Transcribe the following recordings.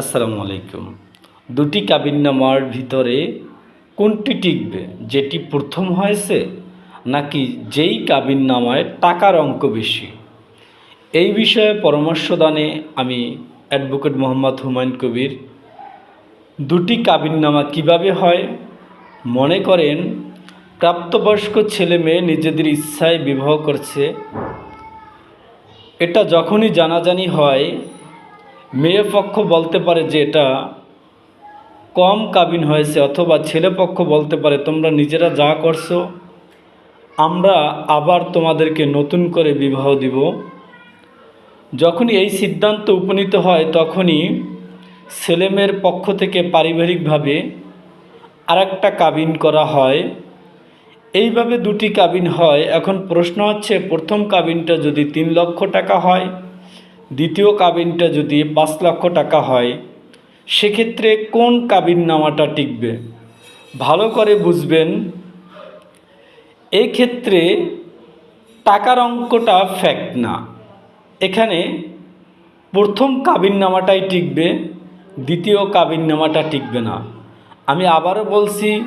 আসসালামু আলাইকুম। দুটি কাবিননামার ভিতরে কোনটি টিকবে? যেটি প্রথম হয়েছে নাকি যেই কাবিননামায় টাকার অঙ্ক বেশি? এই বিষয়ে পরামর্শদানে আমি অ্যাডভোকেট মোহাম্মদ হুমায়ুন কবির দুটি কাবিননামা কীভাবে হয় মনে করেন, প্রাপ্তবয়স্ক ছেলে মেয়ে নিজেদের ইচ্ছায় বিবাহ করছে। এটা যখনই জানাজানি হয় মেয়ে পক্ষ বলতে পারে যে এটা কম কাবিন হয়েছে অথবা ছেলে পক্ষ বলতে পারে, তোমরা নিজেরা যা করছ, আমরা আবার তোমাদেরকে নতুন করে বিবাহ দিব। যখনই এই সিদ্ধান্ত উপনীত হয়, তখনই ছেলেমেয়ের পক্ষ থেকে পারিবারিকভাবে আরেকটা কাবিন করা হয়। এইভাবে দুটি কাবিন হয়। এখন প্রশ্ন হচ্ছে, প্রথম কাবিনটা যদি তিন লক্ষ টাকা হয় দ্বিতীয় কাবিনটা যদি পাঁচ লক্ষ টাকা হয়, সেক্ষেত্রে কোন কাবিন নামাটা টিকবে? ভালো করে বুঝবেন। ক্ষেত্রে টাকার অঙ্কটা ফ্যাক্ট না। এখানে প্রথম কাবিন নামাটাই টিকবে, দ্বিতীয় কাবিন নামাটা টিকবে না। আমি আবারও বলছি,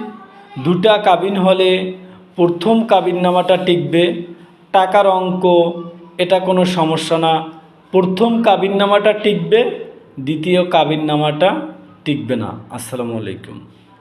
দুটা কাবিন হলে প্রথম কাবিন নামাটা টিকবে, টাকার অঙ্ক, এটা কোনো সমস্যা না। প্রথম কাবিন নামাটা টিকবে দ্বিতীয় কাবিন নামাটা টিকবে না। আসসালামু আলাইকুম।